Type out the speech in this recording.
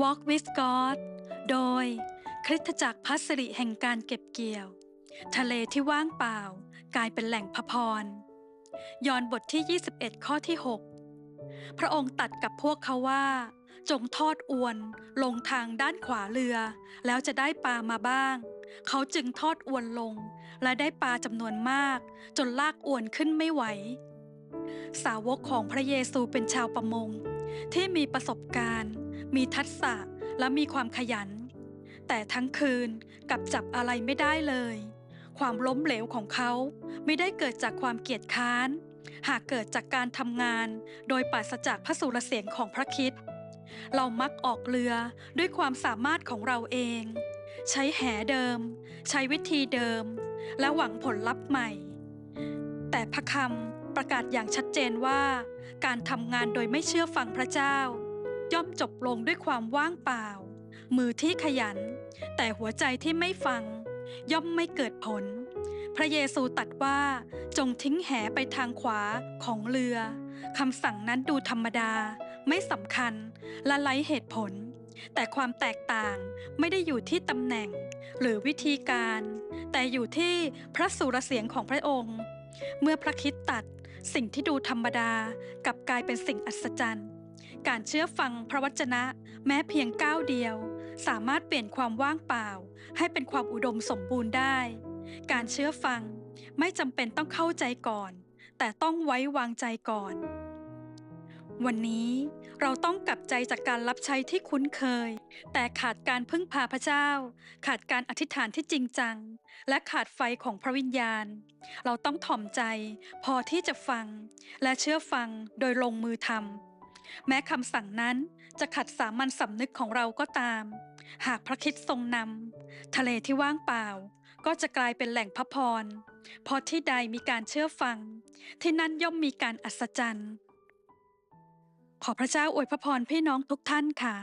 Walk with God โดย คริสตจักรพัสริแห่งการเก็บเกี่ยว ทะเลที่ว่างเปล่า กลายเป็นแหล่งพระพร ยอห์นบทที่ 21 ข้อที่ 6 พระองค์ตัดกับพวกเขาว่า จงทอดอวนลงทางด้านขวาเรือ แล้วจะได้ปลามาบ้าง เขาจึงทอดอวนลง และได้ปลาจำนวนมาก จนลากอวนขึ้นไม่ไหวสาวกของพระเยซูเป็นชาวประมง ที่มีประสบการณ์ มีทักษะและมีความขยัน แต่ทั้งคืนกับจับอะไรไม่ได้เลย ความล้มเหลวของเขาไม่ได้เกิดจากความเกียจค้าน หากเกิดจากการทำงาน โดยปราศจากพระสุรเสียงของพระคิดเรามักออกเรือด้วยความสามารถของเราเอง ใช้แหเดิม ใช้วิธีเดิม และหวังผลลัพธ์ใหม่ แต่พระคำประกาศอย่างชัดเจนว่า การทำงานโดยไม่เชื่อฟังพระเจ้า ย่อมจบลงด้วยความว่างเปล่า มือที่ขยัน แต่หัวใจที่ไม่ฟัง ย่อมไม่เกิดผล พระเยซูตัดว่าจงทิ้งแหไปทางขวาของเรือคำสั่งนั้นดูธรรมดา ไม่สำคัญและไร้เหตุผล แต่ความแตกต่างไม่ได้อยู่ที่ตำแหน่ง หรือวิธีการ แต่อยู่ที่พระสุรเสียงของพระองค์ เมื่อพระคิดตัดสิ่งที่ดูธรรมดา กลับกลายเป็นสิ่งอัศจรรย์ การเชื่อฟังพระวจนะ แม้เพียงก้าวเดียว สามารถเปลี่ยนความว่างเปล่า ให้เป็นความอุดมสมบูรณ์ได้ การเชื่อฟังไม่จำเป็นต้องเข้าใจก่อน แต่ต้องไว้วางใจก่อน วันนี้เราต้องกลับใจจากการรับใช้ที่คุ้นเคย แต่ขาดการพึ่งพาพระเจ้า ขาดการอธิษฐานที่จริงจัง และขาดไฟของพระวิญญาณ เราต้องถ่อมใจ พอที่จะฟัง และเชื่อฟังโดยลงมือทำ แม้คำสั่งนั้นจะขัดสามัญสำนึกของเราก็ตาม หากพระคิดทรงนำทะเลที่ว่างเปล่า ก็จะกลายเป็นแหล่งพระพรเพราะที่ใดมีการเชื่อฟัง ที่นั่นย่อมมีการอัศจรรย์ ขอพระเจ้าอวยพระพรพี่น้องทุกท่านค่ะ